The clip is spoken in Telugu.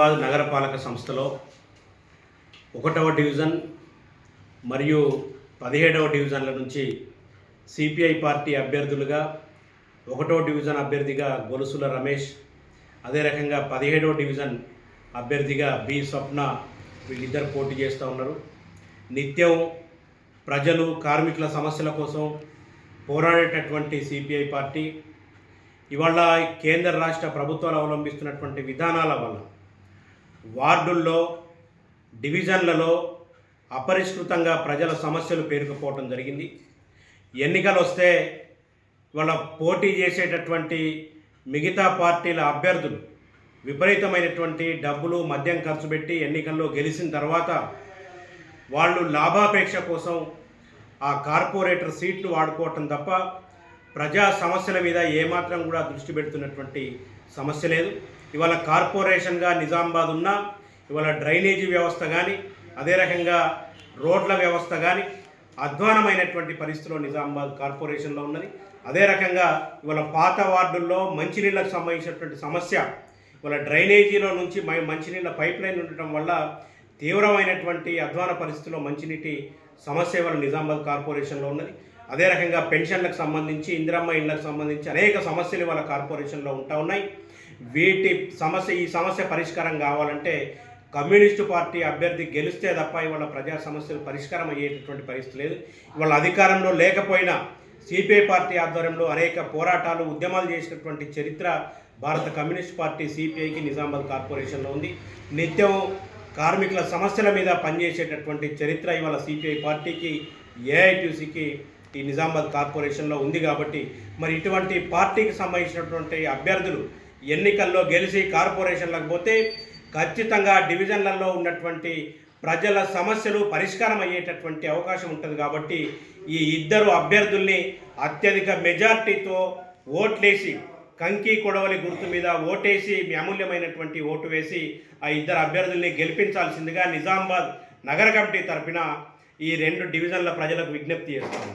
హైదరాబాద్ నగరపాలక సంస్థలో ఒకటవ డివిజన్ మరియు పదిహేడవ డివిజన్ల నుంచి సిపిఐ పార్టీ అభ్యర్థులుగా ఒకటవ డివిజన్ అభ్యర్థిగా గొలుసుల రమేష్ అదే రకంగా పదిహేడవ డివిజన్ అభ్యర్థిగా బి స్వప్న వీళ్ళిద్దరు పోటీ చేస్తూ ఉన్నారు. నిత్యం ప్రజలు కార్మికుల సమస్యల కోసం పోరాడేటటువంటి సిపిఐ పార్టీ ఇవాళ కేంద్ర రాష్ట్ర ప్రభుత్వాలు అవలంబిస్తున్నటువంటి విధానాల వల్ల వార్డుల్లో డివిజన్లలో అపరిష్కృతంగా ప్రజల సమస్యలు పేరుకుపోవటం జరిగింది. ఎన్నికలు వస్తే వాళ్ళ పోటీ చేసేటటువంటి మిగతా పార్టీల అభ్యర్థులు విపరీతమైనటువంటి డబ్బులు మద్యం ఖర్చు పెట్టి ఎన్నికల్లో గెలిచిన తర్వాత వాళ్ళు లాభాపేక్ష కోసం ఆ కార్పొరేటర్ సీట్లు వాడుకోవటం తప్ప ప్రజా సమస్యల మీద ఏమాత్రం కూడా దృష్టి పెడుతున్నటువంటి సమస్య లేదు. ఇవాళ కార్పొరేషన్గా నిజామాబాద్ ఉన్న ఇవాళ డ్రైనేజీ వ్యవస్థ కానీ అదే రకంగా రోడ్ల వ్యవస్థ కానీ అధ్వానమైనటువంటి పరిస్థితిలో నిజామాబాద్ కార్పొరేషన్లో ఉన్నది. అదే రకంగా ఇవాళ పాత వార్డుల్లో మంచినీళ్ళకు సంబంధించినటువంటి సమస్య ఇవాళ డ్రైనేజీలో నుంచి మై- మంచినీళ్ళ పైప్ లైన్ ఉండటం వల్ల తీవ్రమైనటువంటి అధ్వాన పరిస్థితిలో మంచినీటి సమస్య ఇవాళ నిజామాబాద్ కార్పొరేషన్లో ఉన్నది. అదే రకంగా పెన్షన్లకు సంబంధించి ఇందిరమ్మ ఇళ్ళకు సంబంధించి అనేక సమస్యలు ఇవాళ కార్పొరేషన్లో ఉంటా ఉన్నాయి. వీటి సమస్య ఈ సమస్య పరిష్కారం కావాలంటే కమ్యూనిస్టు పార్టీ అభ్యర్థి గెలిస్తే తప్ప ఇవాళ ప్రజా సమస్యలు పరిష్కారం అయ్యేటటువంటి పరిస్థితి లేదు. ఇవాళ అధికారంలో లేకపోయినా సిపిఐ పార్టీ ఆధ్వర్యంలో అనేక పోరాటాలు ఉద్యమాలు చేసినటువంటి చరిత్ర భారత కమ్యూనిస్ట్ పార్టీ సిపిఐకి నిజామాబాద్ కార్పొరేషన్లో ఉంది. నిత్యం కార్మికుల సమస్యల మీద పనిచేసేటటువంటి చరిత్ర ఇవాళ సిపిఐ పార్టీకి ఏఐటీసీకి ఈ నిజామాబాద్ కార్పొరేషన్లో ఉంది కాబట్టి మరి ఇటువంటి పార్టీకి సంబంధించినటువంటి అభ్యర్థులు ఎన్నికల్లో గెలిచి కార్పొరేషన్లకు పోతే ఖచ్చితంగా డివిజన్లలో ఉన్నటువంటి ప్రజల సమస్యలు పరిష్కారం అయ్యేటటువంటి అవకాశం ఉంటుంది కాబట్టి ఈ ఇద్దరు అభ్యర్థుల్ని అత్యధిక మెజార్టీతో ఓట్లేసి కంకి కొడవలి గుర్తు మీద ఓటేసి మీ అమూల్యమైనటువంటి ఓటు వేసి ఆ ఇద్దరు అభ్యర్థుల్ని గెలిపించాల్సిందిగా నిజామాబాద్ నగర కమిటీ తరఫున ఈ రెండు డివిజన్ల ప్రజలకు విజ్ఞప్తి చేస్తాను